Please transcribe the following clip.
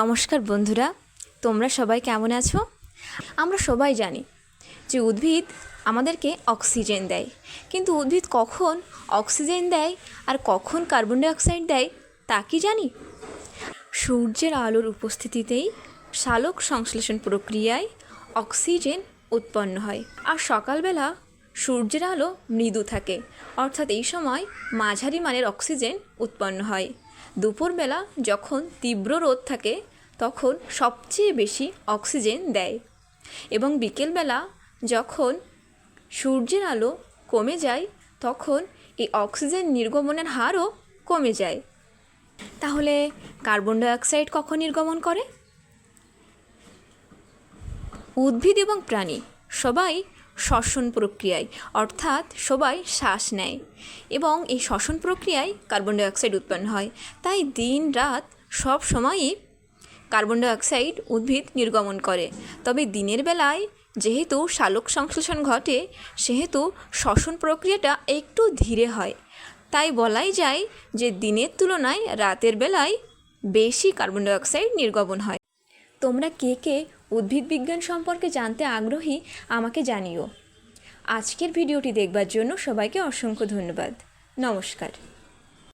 নমস্কার বন্ধুরা, তোমরা সবাই কেমন আছো? আমরা সবাই জানি যে উদ্ভিদ আমাদেরকে অক্সিজেন দেয়। কিন্তু উদ্ভিদ কখন অক্সিজেন দেয় আর কখন কার্বন ডাইঅক্সাইড দেয়, তা কি জানি? সূর্যের আলোর উপস্থিতিতেই সালোক সংশ্লেষণ প্রক্রিয়ায় অক্সিজেন উৎপন্ন হয়। আর সকালবেলা সূর্যের আলো মৃদু থাকে, অর্থাৎ এই সময় মাঝারি মানের অক্সিজেন উৎপন্ন হয়। দুপুরবেলা যখন তীব্র রোদ থাকে, তখন সবচেয়ে বেশি অক্সিজেন দেয়। এবং বিকেলবেলা যখন সূর্যের আলো কমে যায়, তখন এই অক্সিজেন নির্গমনের হারও কমে যায়। তাহলে কার্বন ডাইঅক্সাইড কখন নির্গমন করে? উদ্ভিদ এবং প্রাণী সবাই শ্বসন প্রক্রিয়ায়, অর্থাৎ সবাই শ্বাস নেয় এবং এই শ্বসন প্রক্রিয়ায় কার্বন ডাইঅক্সাইড উৎপন্ন হয়। তাই দিন রাত সব সময়ই কার্বন ডাইঅক্সাইড উদ্ভিদ নির্গমন করে। তবে দিনের বেলায় যেহেতু সালোক সংশ্লেষণ ঘটে, সেহেতু শ্বসন প্রক্রিয়াটা একটু ধীরে হয়। তাই বলাই যায় যে দিনের তুলনায় রাতের বেলায় বেশি কার্বন ডাইঅক্সাইড নির্গমন হয়। তোমরা কে কে উদ্ভিদ বিজ্ঞান সম্পর্কে জানতে আগ্রহী আমাকে জানিও। আজকের ভিডিওটি দেখবার জন্য সবাইকে অসংখ্য ধন্যবাদ। নমস্কার।